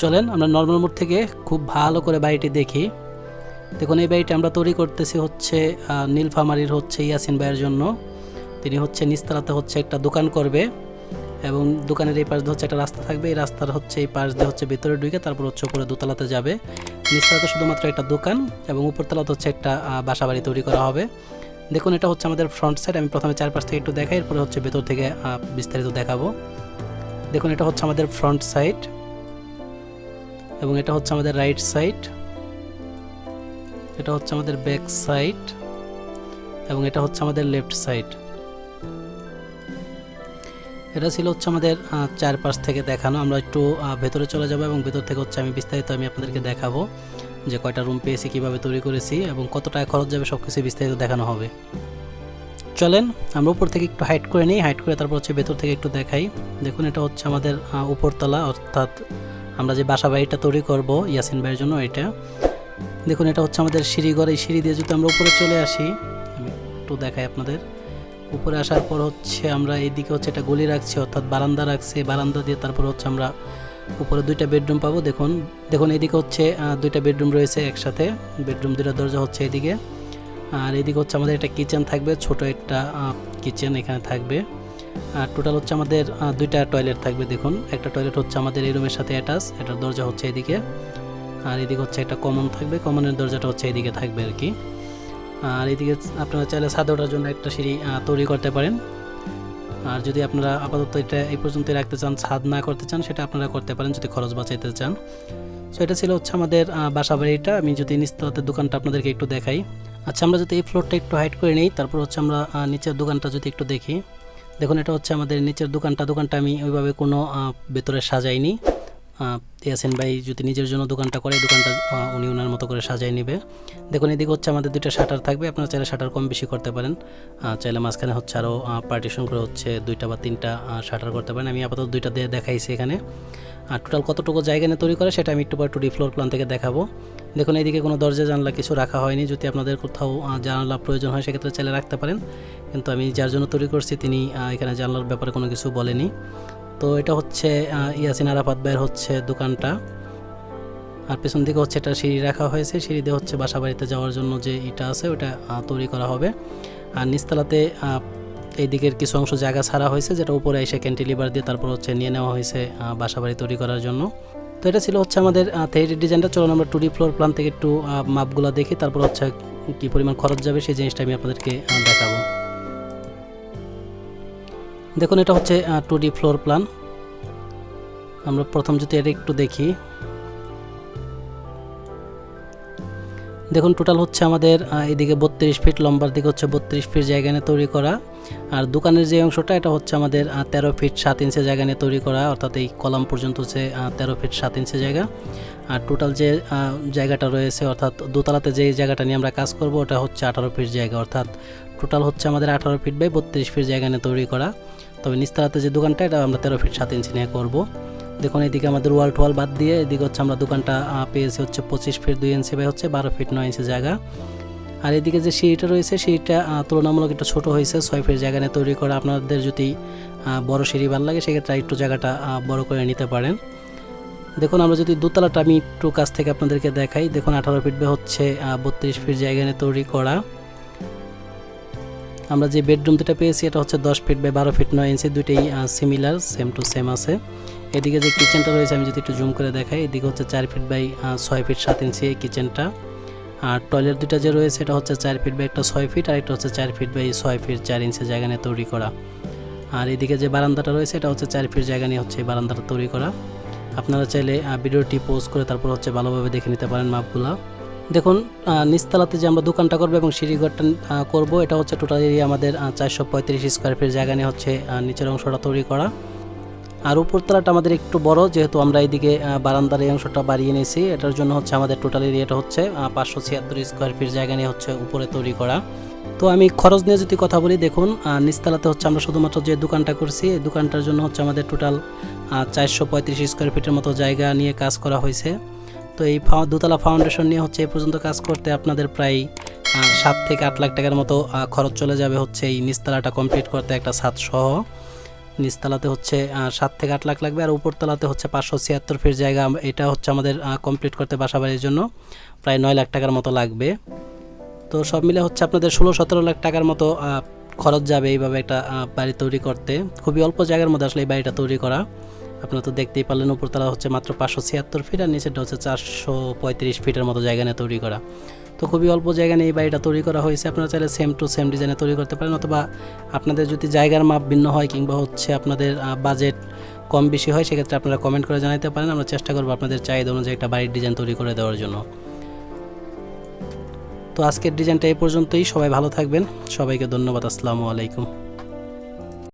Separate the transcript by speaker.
Speaker 1: চলেন আমরা normal mode থেকে খুব ভালো করে বাড়িটি দেখি। দেখুন, এই বাড়িটি আমরা তৈরি করতেছি হচ্ছে নীলফামারীর হচ্ছে ইয়াসিন ভাইয়ের জন্য। তিনি হচ্ছে নিচতলাতে হচ্ছে একটা দোকান করবে এবং দোকানের এই পাশ দিয়ে হচ্ছে একটা রাস্তা থাকবে। এই রাস্তার হচ্ছে এই পাশ দিয়ে হচ্ছে ভিতরে ঢুকে তারপর হচ্ছে উপরে দোতলাতে যাবে। নিচতলাতে শুধুমাত্র একটা দোকান এবং উপরতলাতে হচ্ছে একটা বাসা বাড়ি তৈরি করা হবে। দেখুন, এটা হচ্ছে আমাদের ফ্রন্ট সাইড আমি প্রথমে চারপাশ থেকে একটু দেখাই, এরপরে হচ্ছে ভেতর থেকে বিস্তারিত দেখাবো। দেখুন, এটা হচ্ছে আমাদের ফ্রন্ট সাইড এবং এটা হচ্ছে আমাদের রাইট সাইড এটা হচ্ছে আমাদের ব্যাক সাইড এবং এটা হচ্ছে আমাদের লেফট সাইড এটা ছিল হচ্ছে আমাদের চারপাশ থেকে দেখানো। আমরা একটু ভেতরে চলে যাব এবং ভেতর থেকে হচ্ছে আমি বিস্তারিত আমি আপনাদেরকে দেখাবো যে কয়টা রুম পেয়েছি, কীভাবে তৈরি করেছি এবং কত টাকা খরচ যাবে সব কিছু বিস্তারিত দেখানো হবে। চলেন, আমরা উপর থেকে একটু হাইট করে নিই। হাইট করে তারপর হচ্ছে ভেতর থেকে একটু দেখাই। দেখুন, এটা হচ্ছে আমাদের উপরতলা, অর্থাৎ আমরা যে বাসা বাড়িটা তৈরি করব ইয়াসিন ভাইয়ের জন্য এটা। দেখুন, এটা হচ্ছে আমাদের সিঁড়িঘর এই সিঁড়ি দিয়ে যদি আমরা উপরে চলে আসি, আমি একটু দেখাই আপনাদের। উপরে আসার পর হচ্ছে আমরা এইদিকে হচ্ছে একটা গলি রাখছি, অর্থাৎ বারান্দা রাখছি। বারান্দা দিয়ে তারপর হচ্ছে আমরা উপরে দুইটা বেডরুম পাবো। দেখুন দেখুন, এইদিকে হচ্ছে দুইটা বেডরুম রয়েছে একসাথে। বেডরুম দুইটা দরজা হচ্ছে এদিকে আর এদিকে হচ্ছে আমাদের একটা কিচেন থাকবে, ছোট একটা কিচেন এখানে থাকবে। আর টোটাল হচ্ছে আমাদের দুইটা টয়লেট থাকবে, দেখুন। একটা টয়লেট হচ্ছে আমাদের এই রুমের সাথে অ্যাটাচ এটার দরজা হচ্ছে এদিকে। আর এদিকে হচ্ছে একটা কমন থাকবে কমনের দরজাটা হচ্ছে এদিকে থাকবে আর কি। আর এদিকে আপনারা চাইলে ছাদে ওঠার জন্য একটা সিঁড়ি তৈরি করতে পারেন। আর যদি আপনারা আপাতত এটা এই পর্যন্ত রাখতে চান, ছাদ না করতে চান, সেটা আপনারা করতে পারেন যদি খরচ বাঁচাইতে চান। সো এটা ছিল হচ্ছে আমাদের বাসা বাড়িটা। আমি যদি নিচতলাতে দোকানটা আপনাদেরকে একটু দেখাই। আচ্ছা আমরা যদি এই ফ্লোরটা একটু হাইট করে নিই, তারপর হচ্ছে আমরা নিচের দোকানটা যদি একটু দেখি। দেখুন, এটা হচ্ছে আমাদের নিচের দোকানটা। দোকানটা আমি ওইভাবে কোনো ভেতরে সাজাইনি। ইয়াসিন ভাই যদি নিজের জন্য দোকানটা করে দোকানটা উনি ওনার মতো করে সাজাই নেবে। দেখুন, এদিকে হচ্ছে আমাদের দুইটা শাটার থাকবে। আপনারা চাইলে শাটার কম বেশি করতে পারেন। চাইলে মাঝখানে হচ্ছে আরও পার্টিশন করে হচ্ছে দুইটা বা তিনটা শাটার করতে পারেন। আমি আপাতত দুইটা দিয়ে দেখাইছি এখানে। আর টোটাল কতটুকু জায়গা নিয়ে তৈরি করে, সেটা আমি একটু পর টু ডি ফ্লোর প্ল্যান থেকে দেখাবো। দেখুন এইদিকে কোনো দরজা জানলা কিছু রাখা হয়নি। যদি আপনাদের কোথাও জানালা প্রয়োজন হয় সেক্ষেত্রে চাইলে রাখতে পারেন। কিন্তু আমি যার জন্য তৈরি করছি তিনি এখানে জানলার ব্যাপারে কোনো কিছু বলেনি। তো এটা হচ্ছে ইয়াসিন আরাফাত ভাইয়ের হচ্ছে দোকানটা। আর পেছন দিকে হচ্ছে একটা সিঁড়ি রাখা হয়েছে। সিঁড়ি দিয়ে হচ্ছে বাসা বাড়িতে যাওয়ার জন্য যে ইটা আছে ওটা তৈরি করা হবে। আর নিচতলাতে আহ, এই দিকের কিছু অংশ জায়গা ছাড়া হয়েছে যেটা উপরে এসে ক্যান্টিলিভার দিয়ে তারপর হচ্ছে নিয়ে নেওয়া হয়েছে বাসা বাড়ি তৈরি করার জন্য। তো এটা ছিল হচ্ছে আমাদের থ্রি ডিজাইনটা চলুন আমরা টু ডি ফ্লোর প্ল্যান থেকে একটু মাপগুলো দেখি, তারপর হচ্ছে কী পরিমাণ খরচ যাবে সেই জিনিসটা আমি আপনাদেরকে দেখাবো। দেখুন, এটা হচ্ছে টু ডি ফ্লোর প্ল্যান আমরা প্রথম যদি এটা একটু দেখি। দেখুন টোটাল হচ্ছে আমাদের এদিকে বত্রিশ ফিট লম্বার দিকে হচ্ছে বত্রিশ ফিট জায়গা নিয়ে তৈরি করা। আর দোকানের যে অংশটা, এটা হচ্ছে আমাদের তেরো ফিট সাত ইঞ্চি জায়গা নিয়ে তৈরি করা। অর্থাৎ এই কলাম পর্যন্ত হচ্ছে তেরো ফিট সাত ইঞ্চি জায়গা। আর টোটাল যে জায়গাটা রয়েছে, অর্থাৎ দোতলাতে যে জায়গাটা নিয়ে আমরা কাজ করব, ওটা হচ্ছে আঠারো ফিট জায়গা। অর্থাৎ টোটাল হচ্ছে আমাদের আঠারো ফিট বাই বত্রিশ ফিট জায়গা নিয়ে তৈরি করা। তবে নিচতলাতে যে দোকানটা, এটা আমরা তেরো ফিট সাত ইঞ্চি নিয়ে করব। দেখুন, এদিকে আমাদের ওয়াল টোয়াল বাদ দিয়ে এদিকে হচ্ছে আমরা দোকানটা পেয়েছি হচ্ছে পঁচিশ ফিট দুই ইঞ্চি বাই হচ্ছে বারো ফিট নয় ইঞ্চি জায়গা। আর এদিকে যে সিঁড়িটা রয়েছে, সিঁড়িটা তুলনামূলক একটু ছোট হয়েছে, ছয় ফিট জায়গা নিয়ে তৈরি করা। আপনাদের যদি বড় সিঁড়ি ভালো লাগে, সেক্ষেত্রে একটু জায়গাটা বড় করে নিতে পারেন। দেখুন, আমরা যদি দোতলাটা আমি একটু কাছ থেকে আপনাদেরকে দেখাই। দেখুন, আঠারো ফিট বে হচ্ছে বত্রিশ ফিট জায়গা নিয়ে তৈরি করা। আমরা যে বেডরুম দুটা পেয়েছি, এটা হচ্ছে দশ ফিট বাই বারো ফিট নয় ইঞ্চি দুইটাই সিমিলার সেম টু সেম আছে। এদিকে যে কিচেনটা রয়েছে, আমি যদি একটু জুম করে দেখাই, এদিকে হচ্ছে চার ফিট বাই ছয় ফিট সাত ইঞ্চি এই কিচেনটা আর টয়লেট দুটো যে রয়েছে, এটা হচ্ছে চার ফিট বাই একটা ছয় ফিট আর একটা হচ্ছে চার ফিট বাই ছয় ফিট চার ইঞ্চি জায়গা নিয়ে তৈরি করা। আর এদিকে যে বারান্দাটা রয়েছে, এটা হচ্ছে চার ফিট জায়গা নিয়ে হচ্ছে এই বারান্দাটা তৈরি করা। আপনারা চাইলে ভিডিওটি পোস্ট করে তারপর হচ্ছে ভালোভাবে দেখে নিতে পারেন মাপগুলা। দেখুন আহ, নিচতলাতে যে আমরা দোকানটা করব এবং সিঁড়িঘরটা করব এটা হচ্ছে টোটাল এরিয়া আমাদের চারশো পঁয়ত্রিশ স্কোয়ার ফিট জায়গা নিয়ে হচ্ছে নিচের অংশটা তৈরি করা। আর উপরতলাটা আমাদের একটু বড় যেহেতু আমরা এইদিকে বারান্দার এই অংশটা বাড়িয়ে নিয়েছি এটার জন্য হচ্ছে আমাদের টোটাল এরিয়াটা হচ্ছে পাঁচশো ছিয়াত্তর স্কোয়ার ফিট জায়গা নিয়ে হচ্ছে উপরে তৈরি করা। তো আমি খরচ নিয়ে যদি কথা বলি দেখুন আহ, নিচতলাতে হচ্ছে আমরা শুধুমাত্র যে দোকানটা করছি এই দোকানটার জন্য হচ্ছে আমাদের টোটাল চারশো পঁয়ত্রিশ স্কোয়ার ফিটের মতো জায়গা নিয়ে কাজ করা হয়েছে। তো এই দোতলা ফাউন্ডেশন নিয়ে হচ্ছে এ পর্যন্ত কাজ করতে আপনাদের প্রায় সাত থেকে আট লাখ টাকার মতো খরচ চলে যাবে হচ্ছে এই নিচতলাটা কমপ্লিট করতে একটা ছাদ সহ। নিচতলাতে হচ্ছে সাত থেকে আট লাখ লাগবে আর উপরতলাতে হচ্ছে পাঁচশো ছিয়াত্তর ফিট জায়গা এটা হচ্ছে আমাদের কমপ্লিট করতে বাসা বাড়ির জন্য প্রায় নয় লাখ টাকার মতো লাগবে। তো সব মিলে হচ্ছে আপনাদের ষোলো সতেরো লাখ টাকার মতো খরচ যাবে এইভাবে একটা বাড়ি তৈরি করতে। খুবই অল্প জায়গার মধ্যে আসলে এই বাড়িটা তৈরি করা। আপনারা তো দেখতেই পারলেন, উপরতলা হচ্ছে মাত্র পাঁচশো ছিয়াত্তর ফিট আর নিচেরটা হচ্ছে চারশো পঁয়ত্রিশ ফিটের মতো জায়গা নিয়ে তৈরি করা। তো খুবই অল্প জায়গা নিয়ে এই বাড়িটা তৈরি করা হয়েছে। আপনারা চাইলে সেম টু সেম ডিজাইনে তৈরি করতে পারেন অথবা আপনাদের যদি জায়গার মাপ ভিন্ন হয় কিংবা হচ্ছে আপনাদের বাজেট কম বেশি হয়, সেক্ষেত্রে আপনারা কমেন্ট করে জানাতে পারেন। আমরা চেষ্টা করব আপনাদের চাহিদা অনুযায়ী একটা বাড়ির ডিজাইন তৈরি করে দেওয়ার জন্য। তো আজকের ডিজাইনটা এই পর্যন্তই। সবাই ভালো থাকবেন। সবাইকে ধন্যবাদ। আসসালামু আলাইকুম।